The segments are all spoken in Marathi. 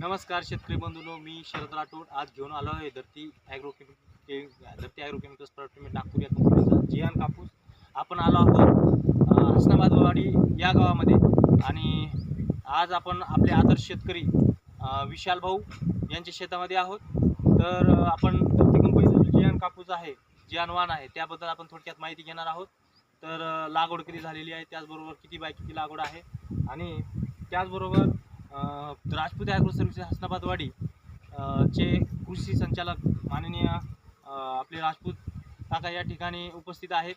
नमस्कार शेतकरी बंधूनो मी शरद राठोड. आज घेऊन आलो आहे धरती ॲग्रोकेमिकल धरती ॲग्रोकेमिकल्स प्रायव्हेट नागपूर या कंपनीचा जियान कापूस. आपण आलो आहोत हसनाबादवाडी या गावामध्ये. आणि आज आपण आपले आदर्श शेतकरी विशाल भाऊ यांच्या शेतामध्ये आहोत. तर आपण धरती कंपनीचा जियान कापूस आहे जियान वाण आहे त्याबद्दल आपण थोडक्यात माहिती घेणार आहोत. तर लागवड किती झालेली आहे त्याचबरोबर किती बाय किती लागवड आहे. आणि त्याचबरोबर राजपूत ॲग्रो सर्व्हिसेस हसनाबादवाडी चे कृषी संचालक माननीय आपले राजपूत काका या ठिकाणी उपस्थित आहेत.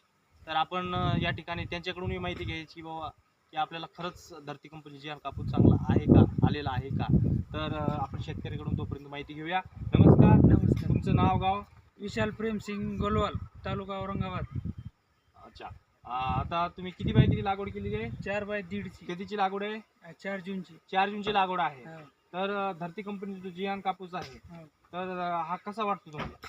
तर आपण या ठिकाणी त्यांच्याकडूनही माहिती घ्यायची की बाबा की आपल्याला खरंच धरती कंपनी जी कापूस चांगला आहे का आलेला आहे का? तर आपण शेतकऱ्याकडून तोपर्यंत माहिती घेऊया. नमस्कार. नमस्कार. तुमचं नाव गाव? विशाल प्रेम सिंग गोलवाल तालुका औरंगाबाद. आता तुम्ही किती बाय किती लागवड केलेली आहे? चार बाय दीडची. कधीची लागवड आहे? चार जूनची. चार जूनची लागवड आहे. हा, तर धरती कंपनीचा जो जियान कापूस आहे हा. तर हा कसा वाटतो तुम्हाला?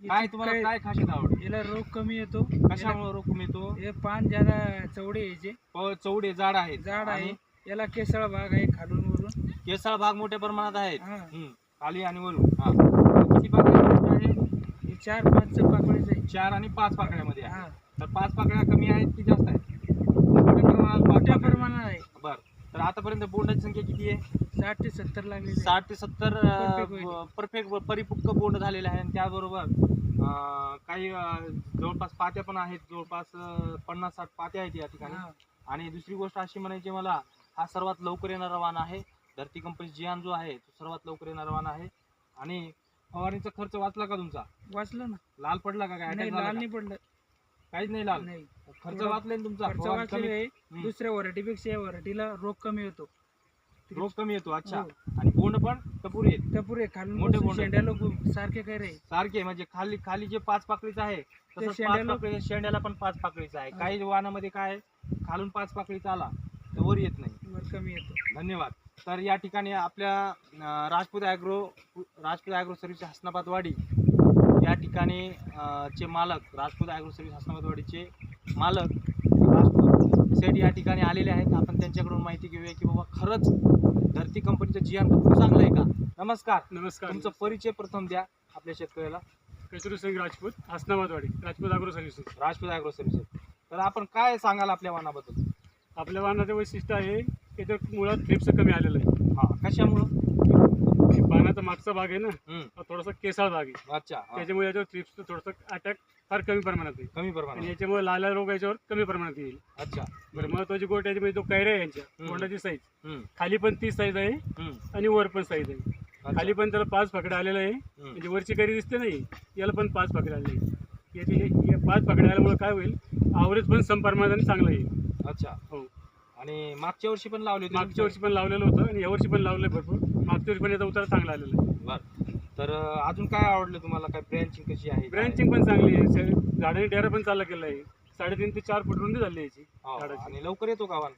याची काय तुम्हाला काय खासियत आवडते? याला रोग कमी येतो. कशामुळे रोग मिळतो हे पान ज्यादा चवडे यायचे. प- चौडे जाड आहेत. झाड आहे. याला केसळ भाग आहे खालून वरून. केसाळ भाग मोठ्या प्रमाणात हा. हम्म. खाली आणि वरून. हा. किती आहे? हे चार पाच पाकळीच आहे चार आणि पाच पाकळ्यामध्ये आहे. हा. तर पाच पाकळ्या कमी आहेत की जास्त आहेत? मोठ्या प्रमाणात पाच मोठ्या पाकळ्या. प्रमाणात आहे. बर. तर आतापर्यंत बोंडाची संख्या किती आहे? साठ ते सत्तर लागलेले आहे. साठ ते सत्तर Perfect होईल. परफेक्ट परिपक्व बोंड झालेले आहे. आणि त्याबरोबर अं, काही अं, जवळपास पात्या पण आहेत. जवळपास पन्नास साठ पात्या आहेत या ठिकाणी. आणि दुसरी गोष्ट अशी म्हणायची मला हा सर्वात लवकर येणारा वाण आहे. धरती कंपनी जियान जो आहे तो सर्वात लवकर येणारा वाण आहे. आणि फवारणीचा खर्च वाचला का तुमचा? वाचलं ना. लाल पडला का काय? नाही attack झाला लाल का? नाही पडलं. काहीच नाही लाल? नाही. खर्च थोडा वाचले ना तुमचा? खर्च फवारणी वाचलेला कमी- आहे हम्म. दुसऱ्या व्हरायटीपेक्षा या व्हरायटीला रोग कमी होतो. रोग कमी येतो अच्छा. हो. आणि बोंड पण टपूर येत त्या पुरे खालून मोठे बसून बोंड. शेंड्या लोक सारखे काय रे? सारखे म्हणजे खाली खाली जे पाच पाकळीचं आहे तसंच पाच शेंड्याला- पाकळी शेंड्याला पण पाच पाकळीचं आहे. हा. काही वाहनामध्ये काय आहे, खालून पाच पाकळीचा आला तर वर येत नाही. वर कमी येतो. धन्यवाद. तर या ठिकाणी आपल्या Rajput agro Rajput agro service Hasnabadwadi या ठिकाणी चे मालक राजपूत ॲग्रो सर्व्हिस हसनाबादवाडीचे मालक राजपूत सेठ या ठिकाणी आलेले आहेत. आपण त्यांच्याकडून माहिती घेऊया की बाबा खरंच धरती कंपनीचं जियान खूप चांगलं आहे का? नमस्कार. नमस्कार. तुमचा परिचय प्रथम द्या आपल्या शेतकऱ्याला. Kachru Singh Rajput Hasnabadwadi Rajput agro services Rajput agro services तर आपण काय सांगाल आपल्या वाहनाबद्दल आपल्या वाहनाचं वैशिष्ट्य आहे तर मुळात थ्रिप्स कमी आलेलं आहे. हा कशामुळं? पानाचा मागचा भाग आहे ना थोडासा केसाळ भाग आहे. अच्छा त्याच्यामुळे याच्यावर थ्रिप्सचं थोडंसं अटॅक फार कमी प्रमाणात आहे. कमी प्रमाणात. याच्यामुळे लाला रोग याच्यावर कमी प्रमाणात येईल. अच्छा. बरं महत्वाची गोष्ट याच्यामध्ये जो कैऱ्या आहे यांच्या. कोंडाची साईज खाली पण तीस साईज आहे आणि वर पण साईज आहे. खाली पण त्याला पाच पकडे आलेलं आहे. म्हणजे वरची कैरी दिसते नाही याला पण पाच पकडे आले आहे याची पाच पकडे आल्यामुळे काय होईल? आवरेज पण समप्रमाणाने चांगलं येईल. अच्छा. हो. आणि मागच्या वर्षी पण लावले होते मागच्या वर्षी पण लावलेलं होतं आणि यावर्षी पण लावलंय भरपूर. मागच्या वर्षी पण याचा उतार चांगला आलेला आहे. बर. तर अजून काय आवडलं तुम्हाला? काय ब्रँचिंग कशी आहे? ब्रँचिंग पण चांगली आहे. से- झाडाने डेरा पण चालला केला आहे. साडेतीन ते चार फूट रुंदी झाली याची हो, झाडाची. आणि लवकर येतो गावान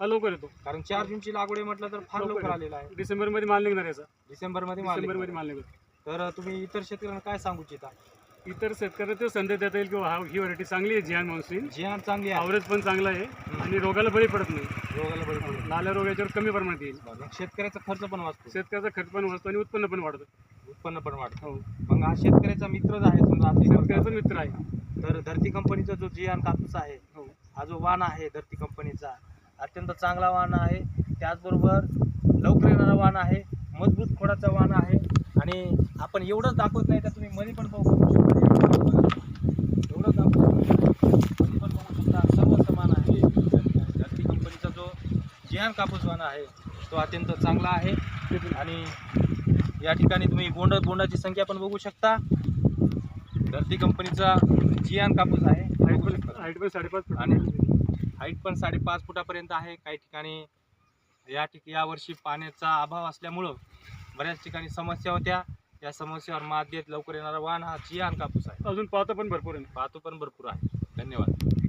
हा लवकर येतो. कारण चार जूनची लागवड आहे म्हटलं तर फार लवकर. आलेला आहे. डिसेंबरमध्ये माल निघणार याचा. डिसेंबरमध्ये डिसेंबरमध्ये माल निघणार तर तुम्ही इतर शेतकऱ्यांना काय सांगू इच्छिता? इतर शेतकऱ्यांना ते संदेश देता येईल किंवा हा ही व्हरायटी चांगली आहे जियान मान्सून जिहान चांगली आहे. आवरेज पण चांगला आहे आणि रोगाला बळी पडत नाही. रोगाला बळी पडू. लाल्या रोग याच्यावर कमी प्रमाणात येईल. बरं, शेतकऱ्याचा खर्च पण वाचतो. शेतकऱ्याचा खर्च पण वाचतो आणि उत्पन्न पण वाढतं. उत्पन्न पण वाढतं. हो. मग हा शेतकऱ्याचा मित्रच आहे समजा असं शेतकऱ्याचा मित्र आहे. तर धरती कंपनीचा जो जियान कापूस आहे हो. हा जो वाण आहे धरती कंपनीचा अत्यंत चांगला वाण आहे. त्याचबरोबर लवकर येणारा वाण आहे मजबूत खोडाचा वाण आहे. आणि आपण एवढंच दाखवत नाही तर तुम्ही मध्ये पण पाहू शकता एवढंच दाखवत नाही. मध्ये पण पाहू शकता सर्व समान आहे धरती कंपनीचा जो कापूस वाण आहे तो अत्यंत चांगला आहे. आणि या ठिकाणी तुम्ही बोंड बोंडाची संख्या पण बघू शकता. धरती कंपनीचा जियान कापूस आहे. हाईट पण शकता. हाईट पण साडेपाच आणि हाईट पण साडेपाच फुटापर्यंत आहे. काही ठिकाणी या ठिक यावर्षी पाण्याचा अभाव असल्यामुळं बऱ्याच ठिकाणी समस्या होत्या. या समस्यावर मात देत लवकर येणारा वाहन हा जियान कापूस आहे. अजून पाहता पण भरपूर आहे पाहतो पण भरपूर आहे धन्यवाद.